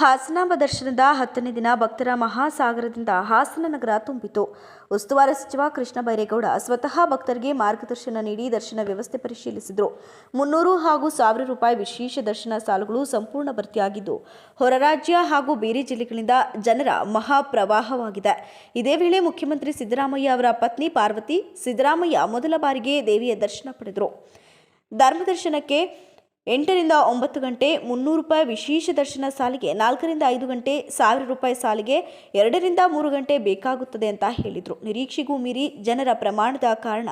ಹಾಸನಾಂಬ ದರ್ಶನದ ಹತ್ತನೇ ದಿನ ಭಕ್ತರ ಮಹಾಸಾಗರದಿಂದ ಹಾಸನ ನಗರ ತುಂಬಿತು. ಉಸ್ತುವಾರಿ ಸಚಿವ ಕೃಷ್ಣ ಬೈರೇಗೌಡ ಸ್ವತಃ ಭಕ್ತರಿಗೆ ಮಾರ್ಗದರ್ಶನ ನೀಡಿ ದರ್ಶನ ವ್ಯವಸ್ಥೆ ಪರಿಶೀಲಿಸಿದರು. ಮುನ್ನೂರು ಹಾಗೂ ಸಾವಿರ ರೂಪಾಯಿ ವಿಶೇಷ ದರ್ಶನ ಸಾಲುಗಳು ಸಂಪೂರ್ಣ ಭರ್ತಿಯಾಗಿದ್ದು, ಹೊರ ರಾಜ್ಯ ಹಾಗೂ ಬೇರೆ ಜಿಲ್ಲೆಗಳಿಂದ ಜನರ ಮಹಾಪ್ರವಾಹವಾಗಿದೆ. ಇದೇ ವೇಳೆ ಮುಖ್ಯಮಂತ್ರಿ ಸಿದ್ದರಾಮಯ್ಯ ಅವರ ಪತ್ನಿ ಪಾರ್ವತಿ ಸಿದ್ದರಾಮಯ್ಯ ಮೊದಲ ಬಾರಿಗೆ ದೇವಿಯ ದರ್ಶನ ಪಡೆದರು. ಧರ್ಮದರ್ಶನಕ್ಕೆ ಎಂಟರಿಂದ ಒಂಬತ್ತು ಗಂಟೆ, ಮುನ್ನೂರು ರೂಪಾಯಿ ವಿಶೇಷ ದರ್ಶನ ಸಾಲಿಗೆ, ನಾಲ್ಕರಿಂದ ಐದು ಗಂಟೆ, ಸಾವಿರ ರೂಪಾಯಿ ಸಾಲಿಗೆ ಎರಡರಿಂದ ಮೂರು ಗಂಟೆ ಬೇಕಾಗುತ್ತದೆ ಅಂತ ಹೇಳಿದರು. ನಿರೀಕ್ಷೆಗೂ ಮೀರಿ ಜನರ ಪ್ರಮಾಣದ ಕಾರಣ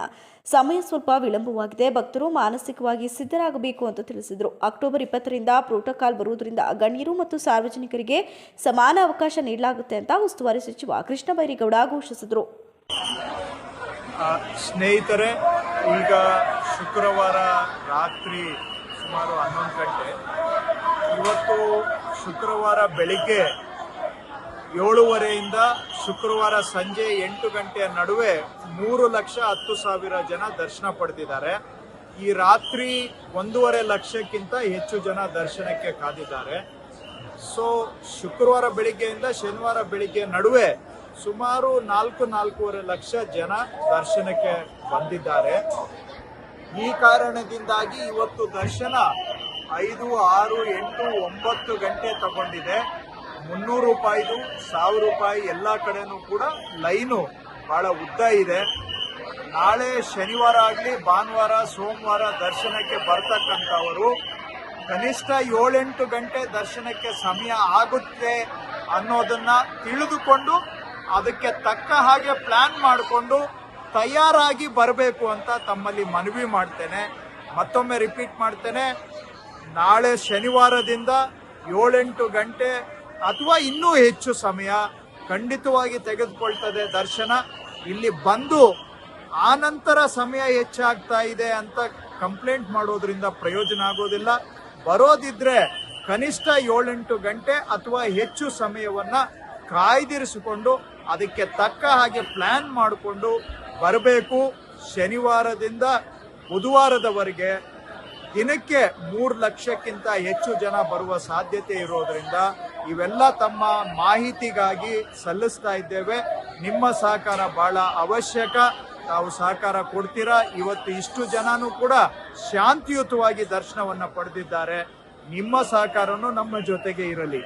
ಸಮಯ ಸ್ವಲ್ಪ ವಿಳಂಬವಾಗಿದೆ. ಭಕ್ತರು ಮಾನಸಿಕವಾಗಿ ಸಿದ್ಧರಾಗಬೇಕು ಅಂತ ತಿಳಿಸಿದರು. ಅಕ್ಟೋಬರ್ ಇಪ್ಪತ್ತರಿಂದ ಪ್ರೋಟೋಕಾಲ್ ಬರುವುದರಿಂದ ಗಣ್ಯರು ಮತ್ತು ಸಾರ್ವಜನಿಕರಿಗೆ ಸಮಾನ ಅವಕಾಶ ನೀಡಲಾಗುತ್ತೆ ಅಂತ ಉಸ್ತುವಾರಿ ಸಚಿವ ಕೃಷ್ಣ ಬೈರೇಗೌಡ ಘೋಷಿಸಿದರು ಸ್ನೇಹಿತರೆ, ಈಗ ಶುಕ್ರವಾರ ರಾತ್ರಿ ಸುಮಾರು ಹನ್ನೊಂದು ಗಂಟೆ. ಇವತ್ತು ಶುಕ್ರವಾರ ಬೆಳಿಗ್ಗೆ ಏಳುವರೆಯಿಂದ ಶುಕ್ರವಾರ ಸಂಜೆ ಎಂಟು ಗಂಟೆಯ ನಡುವೆ ಮೂರು ಲಕ್ಷ ಹತ್ತು ಸಾವಿರ ಜನ ದರ್ಶನ ಪಡೆದಿದ್ದಾರೆ. ಈ ರಾತ್ರಿ ಒಂದೂವರೆ ಲಕ್ಷಕ್ಕಿಂತ ಹೆಚ್ಚು ಜನ ದರ್ಶನಕ್ಕೆ ಕಾದಿದ್ದಾರೆ. ಸೊ, ಶುಕ್ರವಾರ ಬೆಳಿಗ್ಗೆಯಿಂದ ಶನಿವಾರ ಬೆಳಿಗ್ಗೆ ನಡುವೆ ಸುಮಾರು ನಾಲ್ಕು ನಾಲ್ಕೂವರೆ ಲಕ್ಷ ಜನ ದರ್ಶನಕ್ಕೆ ಬಂದಿದ್ದಾರೆ. ಈ ಕಾರಣದಿಂದಾಗಿ ಇವತ್ತು ದರ್ಶನ ಐದು, ಆರು, ಎಂಟು, ಒಂಬತ್ತು ಗಂಟೆ ತಗೊಂಡಿದೆ. ಮುನ್ನೂರು ರೂಪಾಯಿದು, ಸಾವಿರ ರೂಪಾಯಿ ಎಲ್ಲ ಕಡೆನೂ ಕೂಡ ಲೈನು ಬಹಳ ಉದ್ದ ಇದೆ. ನಾಳೆ ಶನಿವಾರ ಆಗಲಿ, ಭಾನುವಾರ, ಸೋಮವಾರ ದರ್ಶನಕ್ಕೆ ಬರ್ತಕ್ಕಂಥವರು, ಕನಿಷ್ಠ ಏಳೆಂಟು ಗಂಟೆ ದರ್ಶನಕ್ಕೆ ಸಮಯ ಆಗುತ್ತೆ ಅನ್ನೋದನ್ನ ತಿಳಿದುಕೊಂಡು ಅದಕ್ಕೆ ತಕ್ಕ ಹಾಗೆ ಪ್ಲಾನ್ ಮಾಡಿಕೊಂಡು ತಯಾರಾಗಿ ಬರಬೇಕು ಅಂತ ತಮ್ಮಲ್ಲಿ ಮನವಿ ಮಾಡ್ತೇನೆ. ಮತ್ತೊಮ್ಮೆ ರಿಪೀಟ್ ಮಾಡ್ತೇನೆ. ನಾಳೆ ಶನಿವಾರದಿಂದ ಏಳೆಂಟು ಗಂಟೆ ಅಥವಾ ಇನ್ನೂ ಹೆಚ್ಚು ಸಮಯ ಖಂಡಿತವಾಗಿ ತೆಗೆದುಕೊಳ್ತದೆ ದರ್ಶನ. ಇಲ್ಲಿ ಬಂದು ಆನಂತರ ಸಮಯ ಹೆಚ್ಚಾಗ್ತಾ ಇದೆ ಅಂತ ಕಂಪ್ಲೇಂಟ್ ಮಾಡೋದ್ರಿಂದ ಪ್ರಯೋಜನ ಆಗೋದಿಲ್ಲ. ಬರೋದಿದ್ರೆ ಕನಿಷ್ಠ ಏಳೆಂಟು ಗಂಟೆ ಅಥವಾ ಹೆಚ್ಚು ಸಮಯವನ್ನ ಕಾಯ್ದಿರಿಸಿಕೊಂಡು ಅದಕ್ಕೆ ತಕ್ಕ ಹಾಗೆ ಪ್ಲಾನ್ ಮಾಡಿಕೊಂಡು ಬರಬೇಕು. ಶನಿವಾರದಿಂದ ಬುಧವಾರದವರೆಗೆ ದಿನಕ್ಕೆ ಮೂರು ಲಕ್ಷಕ್ಕಿಂತ ಹೆಚ್ಚು ಜನ ಬರುವ ಸಾಧ್ಯತೆ ಇರೋದ್ರಿಂದ ಇವೆಲ್ಲ ತಮ್ಮ ಮಾಹಿತಿಗಾಗಿ ಸಲ್ಲಿಸ್ತಾ ಇದ್ದೇವೆ. ನಿಮ್ಮ ಸಹಕಾರ ಬಹಳ ಅವಶ್ಯಕ. ತಾವು ಸಹಕಾರ ಕೊಡ್ತೀರಾ? ಇವತ್ತು ಇಷ್ಟು ಜನನೂ ಕೂಡ ಶಾಂತಿಯುತವಾಗಿ ದರ್ಶನವನ್ನು ಪಡೆದಿದ್ದಾರೆ. ನಿಮ್ಮ ಸಹಕಾರನೂ ನಮ್ಮ ಜೊತೆಗೆ ಇರಲಿ.